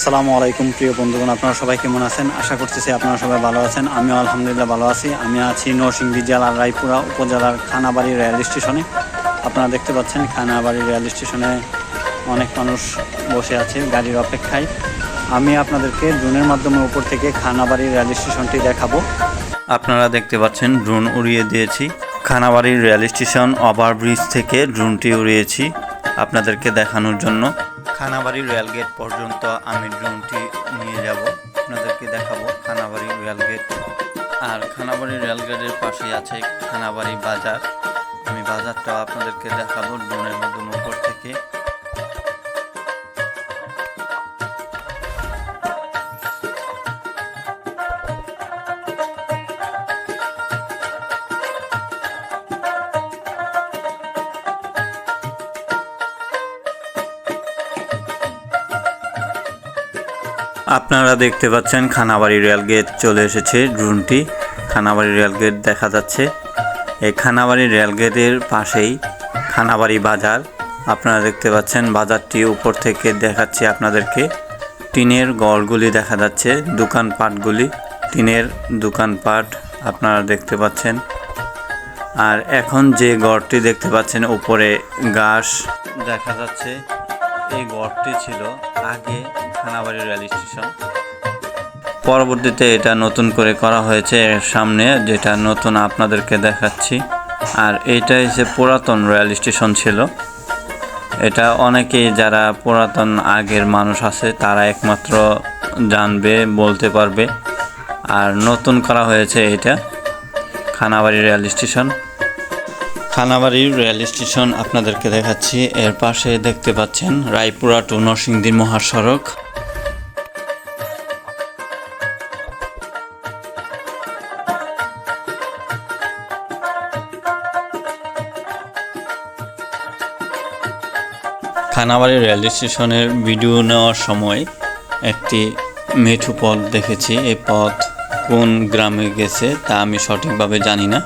আসসালামু আলাইকুম, প্রিয় বন্ধুগণ, আপনারা সবাই কেমন আছেন? আশা করতেছি আপনারা সবাই ভালো আছেন। আমিও আলহামদুলিল্লাহ ভালো আছি। আমি আছি নরসিংদী জেলার রায়পুরা উপজেলার খানাবাড়ি রেল স্টেশনে। আপনারা দেখতে পাচ্ছেন, খানাবাড়ি রেল স্টেশনে অনেক মানুষ বসে আছে গাড়ির অপেক্ষায়। আমি আপনাদেরকে ড্রোনের মাধ্যমে উপর থেকে খানাবাড়ি রেল স্টেশনটি দেখাবো। আপনারা দেখতে পাচ্ছেন ড্রোন উড়িয়ে দিয়েছি। খানাবাড়ির রেল স্টেশন ওভারব্রিজ থেকে ড্রোনটি উড়িয়েছি। আপনাদেরকে দেখানোর জন্য খানাবাড়ি রেল গেট পর্যন্ত আমি ড্রোনটি নিয়ে যাব। আপনাদেরকে দেখাবো খানাবাড়ি রেল গেট। আর খানাবাড়ি রেল গেটের পাশে আছে খানাবাড়ি বাজার। আমি বাজারটাও আপনাদেরকে দেখাবো ড্রোনের মাধ্যমে উপর থেকে। আপনারা দেখতে পাচ্ছেন খানাবাড়ি রেলগেট চলে এসেছে, ড্রোনটি খানাবাড়ি রেলগেট দেখা যাচ্ছে। এই খানাবাড়ি রেল রেলগেটের পাশেই খানাবাড়ি বাজার। আপনারা দেখতে পাচ্ছেন বাজারটি উপর থেকে দেখাচ্ছি আপনাদেরকে। টিনের গড়গুলি দেখা যাচ্ছে দোকানপাটগুলি টিনের দোকানপাট আপনারা দেখতে পাচ্ছেন। আর এখন যে গড়টি দেখতে পাচ্ছেন, উপরে ঘাস দেখা যাচ্ছে। এই গড়টি ছিল আগে খানাবাড়ি রেল স্টেশন। পরবর্তীতে এটা নতুন করে করা হয়েছে এর সামনে, যেটা নতুন আপনাদেরকে দেখাচ্ছি। আর এইটা হচ্ছে পুরাতন রেল স্টেশন ছিল। এটা অনেকেই যারা পুরাতন আগের মানুষ আছে, তারা একমাত্র জানবে, বলতে পারবে। আর নতুন করা হয়েছে এটা Khanabari rail station. Khanabari rail station আপনাদেরকে দেখাচ্ছি। এর পাশে দেখতে পাচ্ছেন রায়পুরা টু নরসিংদী মহাসড়ক। খানাবাড়ি রেল স্টেশনের ভিডিও নেওয়ার সময় একটি মেঠু পথ দেখেছি। এই পথ কোন গ্রামে গেছে তা আমি সঠিকভাবে জানি না।